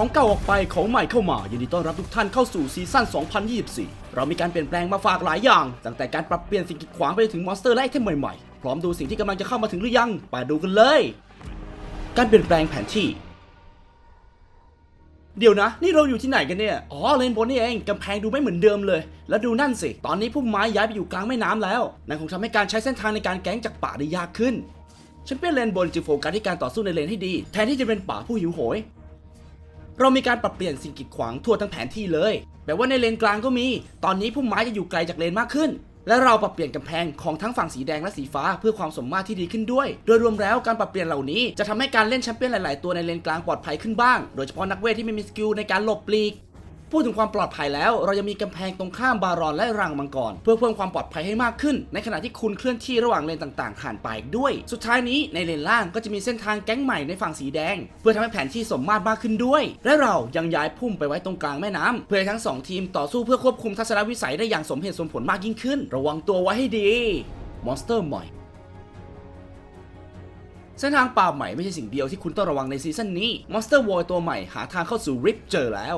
ของเก่าออกไปของใหม่เข้ามายินดีต้อนรับทุกท่านเข้าสู่ซีซั่น 2024 เรามีการเปลี่ยนแปลงมาฝากหลายอย่าง ตั้งแต่การปรับเปลี่ยนสิ่งกีดขวางไปถึงมอนสเตอร์และไอเทมใหม่ๆ พร้อมดูสิ่งที่กำลังจะเข้ามาถึงหรือยัง ไปดูกันเลย การเปลี่ยนแปลงแผนที่ เดี๋ยวนะ นี่เราอยู่ที่ไหนกันเนี่ย อ๋อเลนบนนี่เองกำแพงดูไม่เหมือนเดิมเลย แล้วดูนั่นสิ ตอนนี้พุ่มไม้ย้ายไปอยู่กลางแม่น้ำแล้ว นั่นคงทำให้การใช้เส้นทางในการแก๊งจากป่าได้ยากขึ้นฉันเป็นเลนบนจึงโฟกัสที่การต่อสู้ในเลนให้ดี แทนที่จะเป็นป่าผู้หิวโหย เรามีการปรับเปลี่ยนสิ่งกีดขวางทั่วทั้งแผนที่เลย แบบว่าในเลนกลางก็มี ตอนนี้พุ่มไม้จะอยู่ไกลจากเลนมากขึ้น และเราปรับเปลี่ยนกำแพงของทั้งฝั่งสีแดงและสีฟ้าเพื่อความสมมาตรที่ดีขึ้นด้วย โดยรวมแล้วการปรับเปลี่ยนเหล่านี้จะทำให้การเล่นแชมเปี้ยนหลาย ๆ ตัวในเลนกลางปลอดภัยขึ้นบ้าง โดยเฉพาะนักเวทที่ไม่มีสกิลในการหลบปลีก พูดถึงความปลอดภัยแล้ว เรายังมีกำแพงตรงข้ามบารอนและรังมังกร เพื่อเพิ่มความปลอดภัยให้มากขึ้น ในขณะที่คุณเคลื่อนที่ระหว่างเลนต่างๆผ่านไปด้วย สุดท้ายนี้ในเลนล่างก็จะมีเส้นทางแก๊งใหม่ในฝั่งสีแดง เพื่อทำให้แผนที่สมมาตรมากขึ้นด้วย และเรายังย้ายพุ่มไปไว้ตรงกลางแม่น้ำเพื่อให้ทั้งสองทีมต่อสู้เพื่อควบคุมทัศนวิสัยได้อย่างสมเหตุสมผลมากยิ่งขึ้น ระวังตัวไว้ให้ดีมอนสเตอร์ใหม่เส้นทางป่าใหม่ไม่ใช่สิ่งเดียวที่คุณต้องระวังในซีซั่นนี้ Monster War ตัวใหม่หาทางเข้าสู่ Rift เจอแล้ว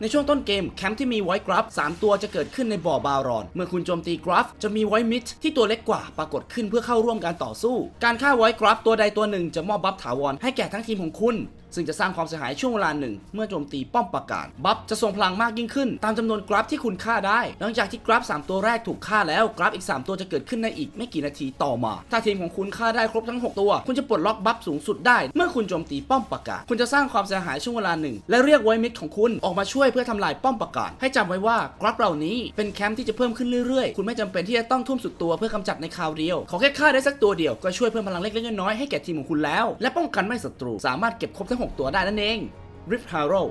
ในช่วงต้นเกมแคมป์ที่มีไวท์กราฟ3 ตัวจะเกิดขึ้นในบ่อบารอน เมื่อคุณโจมตีกราฟจะมีไวท์มิดที่ตัวเล็กกว่าปรากฏขึ้นเพื่อเข้าร่วมการต่อสู้ การฆ่าไวท์กราฟตัวใดตัวหนึ่งจะมอบบัฟถาวรให้แก่ทั้งทีมของคุณซึ่งจะสร้างความเสียหายช่วงเวลาหนึ่ง เมื่อโจมตีป้อมปราการ บัฟจะทรงพลังมากยิ่งขึ้น ตามจำนวนกราฟที่คุณฆ่าได้ หลังจากที่กราฟ 3 ตัวแรกถูกฆ่าแล้ว กราฟอีก 3 ตัวจะเกิดขึ้นในอีกไม่กี่นาทีต่อมา ถ้าทีมของคุณฆ่าได้ครบทั้ง 6 ตัว คุณจะปลดล็อกบัฟสูงสุดได้ เมื่อคุณโจมตีป้อมปราการ คุณจะสร้างความเสียหายช่วงเวลาหนึ่ง และเรียกไวมิดของคุณออกมาช่วยเพื่อทำลายป้อมปราการให้จำไว้ว่ากราฟเหล่านี้เป็นแคมป์ที่จะเพิ่มขึ้นเรื่อยๆ คุณไม่จำเป็นที่จะต้องทุ่มสุดตัวเพื่อกำจัดในคราวเดียวขอแค่ฆ่าได้สักตัวเดียวก็ช่วยเพิ่มพลังเล็กๆน้อยๆให้แก่ทีมของคุณแล้ว และป้องกันไม่ศัตรูสามารถเก็บครบทั้ง6 ตัวได้นั่นเอง Rift Hero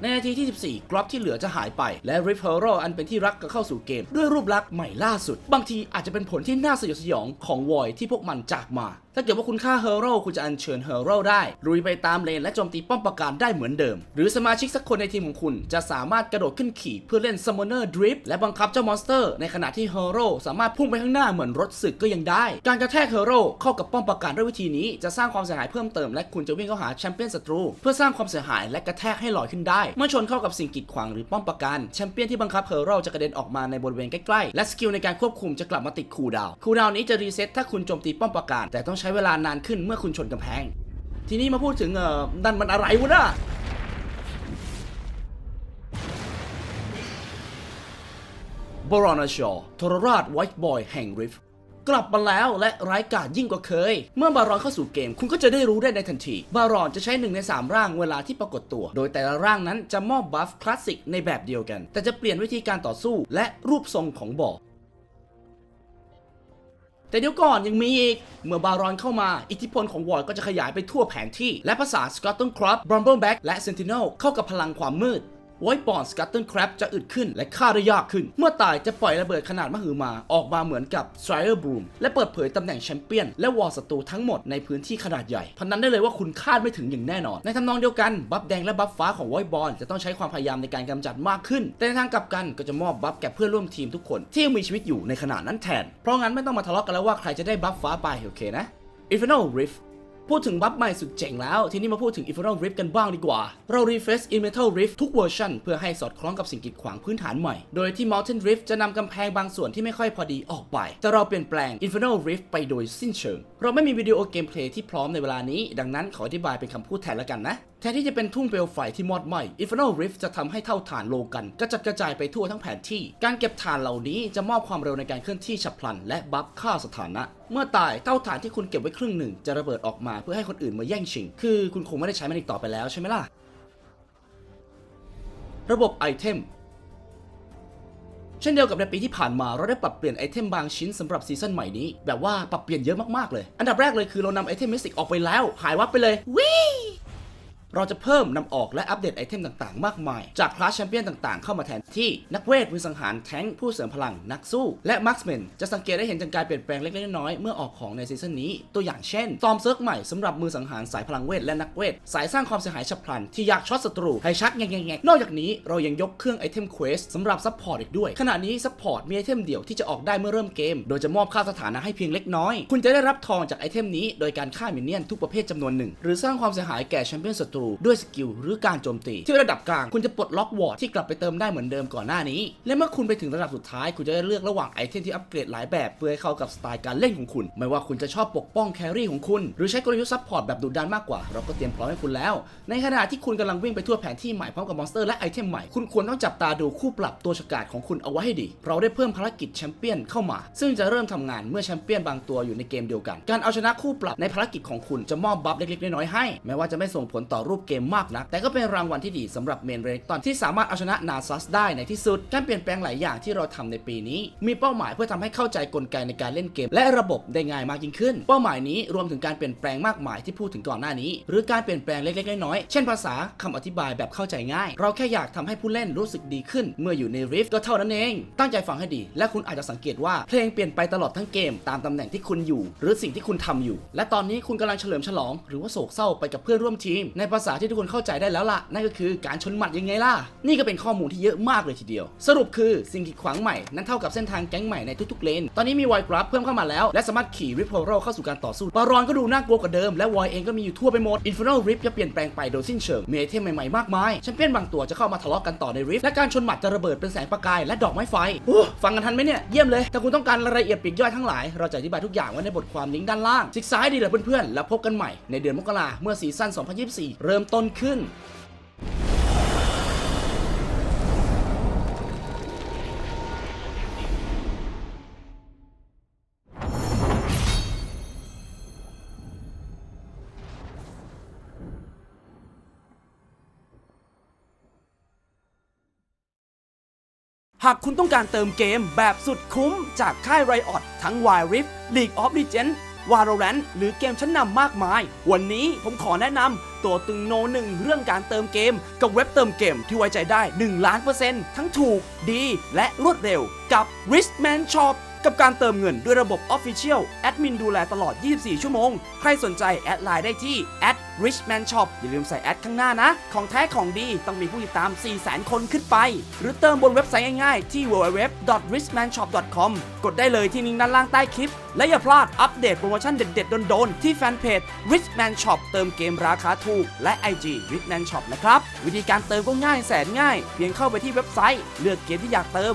ในนาทีที่ 14 กรอบที่เหลือจะหายไป และ r i f h e r o อันเป็นที่รักก็เข้าสู่เกม ด้วยรูปลักษณ์ใหม่ล่าสุด บางทีอาจจะเป็นผลที่น่าสยดสยองของวอยที่พวกมันจากมาถ้าเกิดว่าคุณฆ่าเฮโร่คุณจะอัญเชิญเฮโร่ได้ลุยไปตามเลนและโจมตีป้อมปราการได้เหมือนเดิม หรือสมาชิกสักคนในทีมของคุณจะสามารถกระโดดขึ้นขี่เพื่อเล่น Summoner Drift และบังคับเจ้ามอนสเตอร์ ในขณะที่เฮโร่สามารถพุ่งไปข้างหน้าเหมือนรถศึกก็ยังได้ การกระแทกเฮโร่เข้ากับป้อมปราการด้วยวิธีนี้จะสร้างความเสียหายเพิ่มเติมและคุณจะวิ่งเข้าหาแชมเปี้ยนศัตรูเพื่อสร้างความเสียหายและกระแทกให้ลอยขึ้นได้ เมื่อชนเข้ากับสิ่งกีดขวางหรือป้อมปราการแชมเปี้ยนที่บังคับเฮโร่จะกระเด็นออกมาในบริเวณใกล้ๆและสกิลในการควบคุมจะกลับมาติดคูดาวคูดาวนี้จะรีเซ็ตถ้าคุณโจมตีป้อมปราการแต่ต้องใช้เวลานานขึ้นเมื่อคุณชนกำแพง ทีนี้มาพูดถึงเอ่อนั่นมันอะไรวะน่ะบรอนาชอทรราชไวท์บอยแห่งริฟกลับมาแล้วและร้ายกาจยิ่งกว่าเคย เมื่อบารอนเข้าสู่เกม คุณก็จะได้รู้ได้ในทันที บารอนจะใช้หนึ่งใน 3 ร่างเวลาที่ปรากฏตัว โดยแต่ละร่างนั้นจะมอบบัฟคลาสสิกในแบบเดียวกัน แต่จะเปลี่ยนวิธีการต่อสู้และรูปทรงของบ่อ แต่เดี๋ยวก่อนยังมีอีก เมื่อบารอนเข้ามาอิทธิพลของวอร์ดก็จะขยายไปทั่วแผนที่ และภาษาสกอตตันครับบรอมเบิลแบ็กและเซนติเนลเข้ากับพลังความมืด ไวท์บอลสกัตเติลคร b จะอึดขึ้นและฆ่าได้ยากขึ้น เมื่อตายจะปล่อยระเบิดขนาดมหึมาออกมาเหมือนกับ s t r i อ e r Broom และเปิดเผยตำแหน่งแชมเปี้ยน และวอลศัตรูทั้งหมดในพื้นที่ขนาดใหญ่พนันได้เลยว่าคุณคาดไม่ถึงอย่างแน่นอน ในทำนองเดียวกันบัฟแดงและบัฟฟ้าของไวท์บอลจะต้องใช้ความพยายามในการกำจัดมากขึ้น แต่ในทางกลับกันก็จะมอบบัฟแก่เพื่อนร่วมทีมทุกคนที่ยังมีชีวิตอยู่ในขณะนั้นแทน เพราะงั้นไม่ต้องมาทะเลาะกันแล้วว่าใครจะได้บัฟฟ้าไปโอเคนะ Infernal Rift พูดถึงบัฟใหม่สุดเจ๋งแล้ว ทีนี้มาพูดถึง Infernal Rift กันบ้างดีกว่า เรา refresh Elemental Rift ทุกเวอร์ชันเพื่อให้สอดคล้องกับสิ่งกีดขวางพื้นฐานใหม่ โดยที่ Mountain Rift จะนำกำแพงบางส่วนที่ไม่ค่อยพอดีออกไป แต่เราเปลี่ยนแปลง Infernal Rift ไปโดยสิ้นเชิง เราไม่มีวิดีโอเกมเพลย์ที่พร้อมในเวลานี้ ดังนั้นขออธิบายเป็นคำพูดแทนแล้วกันนะ แทนที่จะเป็นทุ่งเปลวไฟที่มอดไหม้ Infernal Rift จะทำให้เท่าฐานโลกันกระจัดกระจายไปทั่วทั้งแผนที่ การเก็บฐานเหล่านี้จะมอบความเร็วในการเคลื่อนที่ฉับพลัน และบัฟค่าสถานะ เมื่อตายเท่าฐานที่คุณเก็บไว้ครึ่งหนึ่ง จะระเบิดออกมาเพื่อให้คนอื่นมาแย่งชิง คือคุณคงไม่ได้ใช้มันอีกต่อไปแล้วใช่ไหมล่ะ ระบบไอเทมเช่นเดียวกับในปีที่ผ่านมาเราได้ปรับเปลี่ยนไอเทมบางชิ้นสำหรับซีซั่นใหม่นี้ แบบว่าปรับเปลี่ยนเยอะมากๆเลย อันดับแรกเลยคือเรานำไอเทมมิสติกออกไปแล้ว หายวับไปเลยวิ เราจะเพิ่มนำออกและอัปเดตไอเทมต่างๆ มากมาย จากคลาสแชมเปี้ยนต่างๆ เข้ามาแทนที่นักเวทมือสังหารแท้งผู้เสริมพลังนักสู้ และมาร์คสแมนจะสังเกตได้เห็นจากการเปลี่ยนแปลงเล็กๆน้อยๆเมื่อออกของในซีซั่นนี้ ตัวอย่างเช่น ตอมเซิร์กใหม่สำหรับมือสังหารสายพลังเวทและนักเวท สายสร้างความเสียหายฉับพลันที่อยากช็อตศัตรูให้ชักแงงๆนอกจากนี้เรายังยกเครื่องไอเทมเควสสำหรับซัพพอร์ตอีกด้วยขณะนี้ซัพพอร์ตมีไอเทมเดียวที่จะออกได้เมื่อเริ่มเกม โดยจะมอบค่าสถานะให้เพียงเล็กน้อย คุณจะได้รับทองจากไอเทมนี้โดยการฆ่ามินเนี่ยนทุกประเภทจำนวนหนึ่งหรือสร้างความเสียหายแก่แชมเปี้ยนศัตรููด้วยสกิลหรือการโจมตี ที่ระดับกลางคุณจะปลดล็อกวอร์ดที่กลับไปเติมได้เหมือนเดิมก่อนหน้านี้ และเมื่อคุณไปถึงระดับสุดท้าย คุณจะได้เลือกระหว่างไอเทมที่อัปเกรดหลายแบบเพื่อให้เข้ากับสไตล์การเล่นของคุณ ไม่ว่าคุณจะชอบปกป้องแครี่ของคุณ หรือใช้กลยุทธ์ซัพพอร์ตแบบดุดันมากกว่า เราก็เตรียมพร้อมให้คุณแล้ว ในขณะที่คุณกำลังวิ่งไปทั่วแผนที่ใหม่พร้อมกับมอนสเตอร์และไอเทมใหม่คุณควรต้องจับตาดูคู่ปรับตัวฉกาจของคุณเอาไว้ให้ดี เราได้เพิ่มภารกิจแชมเปี้ยนเข้ามา ซึ่งจะเริ่มทำงานเมื่อแชมเปี้ยนบางตัวอยู่ในเกมเดียวกัน การเอาชนะคู่ปรับในภารกิจของคุณจะมอบบัฟเล็กๆน้อยๆให้แม้ว่าจะไม่ส่งผลต่อรููปเกมมากนักแต่ก็เป็นรางวัลที่ดีสำหรับเมนเรกตอนที่สามารถเอาชนะนาซัสได้ในที่สุด การเปลี่ยนแปลงหลายอย่างที่เราทำในปีนี้ มีเป้าหมายเพื่อทำให้เข้าใจกลไกในการเล่นเกม และระบบได้ง่ายมากยิ่งขึ้น เป้าหมายนี้รวมถึงการเปลี่ยนแปลงมากมายที่พูดถึงก่อนหน้านี้ หรือการเปลี่ยนแปลงเล็กๆน้อยๆเช่นภาษาคำอธิบายแบบเข้าใจง่าย เราแค่อยากทำให้ผู้เล่นรู้สึกดีขึ้น เมื่ออยู่ในริฟก็เท่านั้นเอง ตั้งใจฟังให้ดี และคุณอาจจะสังเกตว่าเพลงเปลี่ยนไปตลอดทั้งเกม ตามตำแหน่งที่คุณอยู่ หรือสิ่งที่คุณทำอยู่ และตอนนี้คุณกำลังเฉลิมฉลอง หรือว่าโศกเศร้าไปกับเพื่อนร่วมทีมในภาษาที่ทุกคนเข้าใจได้แล้วล่ะ นั่นก็คือการชนหมัดยังไงล่ะ นี่ก็เป็นข้อมูลที่เยอะมากเลยทีเดียว สรุปคือสิ่งกีดขวางใหม่ นั้นเท่ากับเส้นทางแก๊งใหม่ในทุกๆเลน ตอนนี้มีไวกราฟเพิ่มเข้ามาแล้ว และสามารถขี่ริปโพโรเข้าสู่การต่อสู้บารอนก็ดูน่ากลัวกว่าเดิม และวอยเองก็มีอยู่ทั่วไปหมดอินฟินอลริฟจะเปลี่ยนแปลงไปโดยสิ้นเชิงมีไอเทมใหม่ๆมากมายแชมเปี้ยนบางตัวจะเข้ามาทะเลาะกันต่อในริฟและการชนหมัดจะระเบิดเป็นแสงประกายและดอกไม้ไฟโอ้ฟังกันทันไหมเนี่ยเยี่ยมเลยถ้าคุณต้องการรายละเอียดปีกย่อยทั้งหลายเราจะอธิบายทุกอย่างไว้ในบทความลิงก์ด้านล่างศึกษาให้ดีเลยเพื่อนๆแล้วพบกันใหม่ในเดือนมกราเมื่อซีซั่น 2024เริ่มต้นขึ้น หากคุณต้องการเติมเกมแบบสุดคุ้มจากค่าย Riot ทั้ง Wild Rift League of Legends Valorant หรือเกมชั้นนำมากมาย วันนี้ผมขอแนะนำตัวตึงโนหนึ่งเรื่องการเติมเกม กับเว็บเติมเกมที่ไว้ใจได้ 1 ล้านเปอร์เซ็นต์ทั้งถูกดีและรวดเร็วกับ Richman Shop กับการเติมเงินด้วยระบบ Official แอดมินดูแลตลอด 24 ชั่วโมง ใครสนใจแอดไลน์ได้ที่ @richman shop อย่าลืมใส่แอดข้างหน้านะ ของแท้ของดีต้องมีผู้ติดตาม400,000 คนขึ้นไป หรือเติมบนเว็บไซต์ง่ายๆ ที่ www.richmanshop.com กดได้เลยที่ลิงก์ด้านล่างใต้คลิป และอย่าพลาดอัปเดตโปรโมชั่นเด็ดๆโดนๆ ที่แฟนเพจ richman shop เติมเกมราคาถูก และ IG richman shop นะครับ วิธีการเติมก็ง่ายแสนง่าย เพียงเข้าไปที่เว็บไซต์ เลือกเกมที่อยากเติม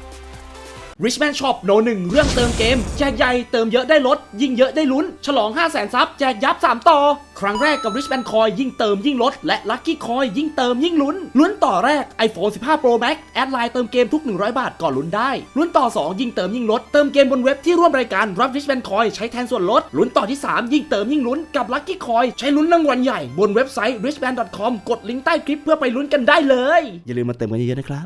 Richman Shop โนหนึ่งเรื่องเติมเกม แจกใหญ่เติมเยอะได้ลด ยิ่งเยอะได้ลุ้น ฉลอง 5 0 0 0 0 0ซับแจกยับ 3 ต่อ ครั้งแรกกับ Richman Coin ยิ่งเติมยิ่งลด และ Lucky Coin ยิ่งเติมยิ่งลุ้น ลุ้นต่อแรก iPhone 15 Pro Max แอดไลน์เติมเกมทุก 100 บาทก่อนลุ้นได้ ลุ้นต่อ 2 ยิ่งเติมยิ่งลด เติมเกมบนเว็บที่ร่วมรายการรับ Richman Coin ใช้แทนส่วนลด ลุ้นต่อที่ 3 ยิ่งเติมยิ่งลุ้นกับ Lucky Coin ใช้ลุ้นรางวัลใหญ่บนเว็บไซต์ richman.com กดลิงก์ใต้คลิปเพื่อไปลุ้นกันได้เลย อย่าลืมมาเติมกันเยอะๆนะครับ